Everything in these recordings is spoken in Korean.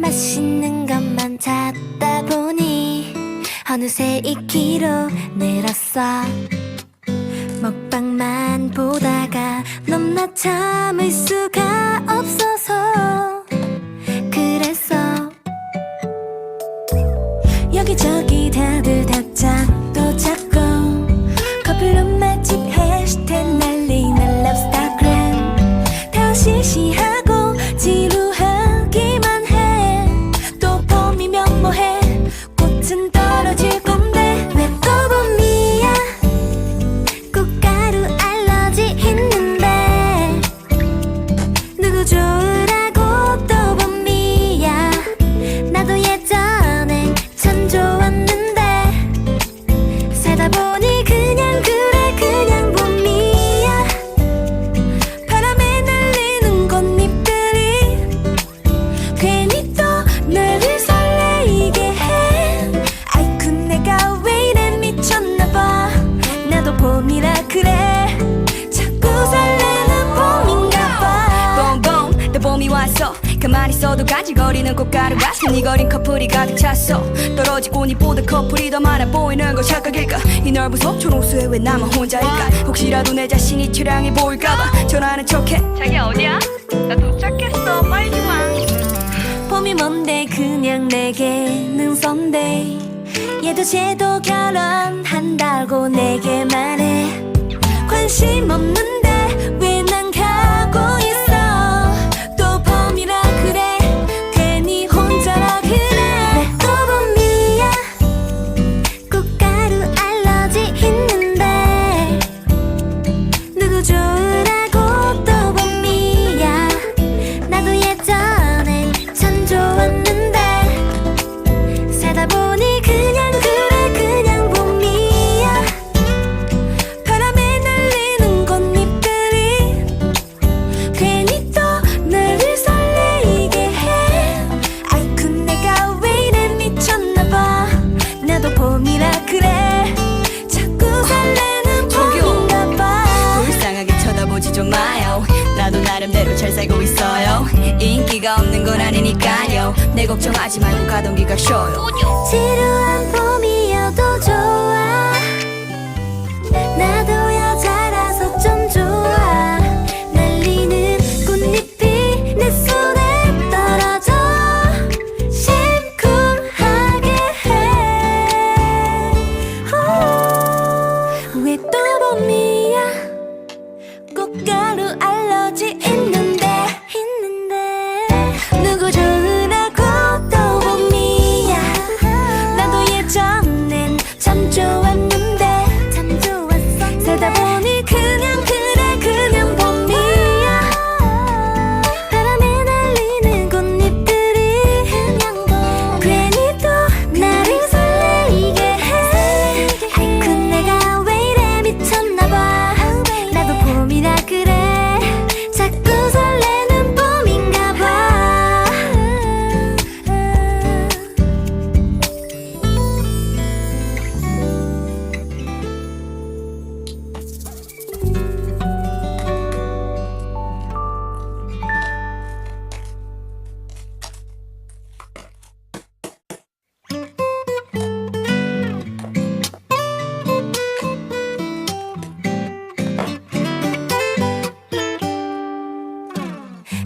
맛있는 것만 찾다 보니 어느새 2키로 늘었어. 먹방만 보다가 넘나 참을 수가 없어서 누구 있어도 간질거리는 꽃가루가 스니거린 커플이 가득 찼어. 떨어진 꽃잎보다 커플이 더 많아 보이는 건 착각일까? 이 넓은 속촌 호수에 왜 나만 혼자일까? 혹시라도 내 자신이 처량해 보일까봐 전화하는 척해. 자기야 어디야? 나 도착했어. 빨리 와. 봄이 뭔데 그냥 내게는 썬데이 얘도 쟤도 결혼한다고 내게 말해. 관심 없는 잘 살고 있어요. 인기가 없는 건 아니니까요. 내 걱정하지 말고 가던 길 가셔요. 지루한 봄이어도 좋아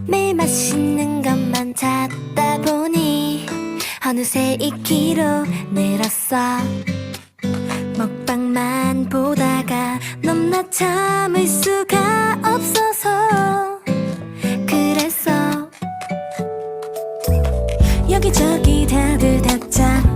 매일 맛있는 것만 찾다 보니 어느새 2키로 늘었어. 먹방만 보다가 넘나 참을 수가 없어서 그래서 여기저기 다들 다짜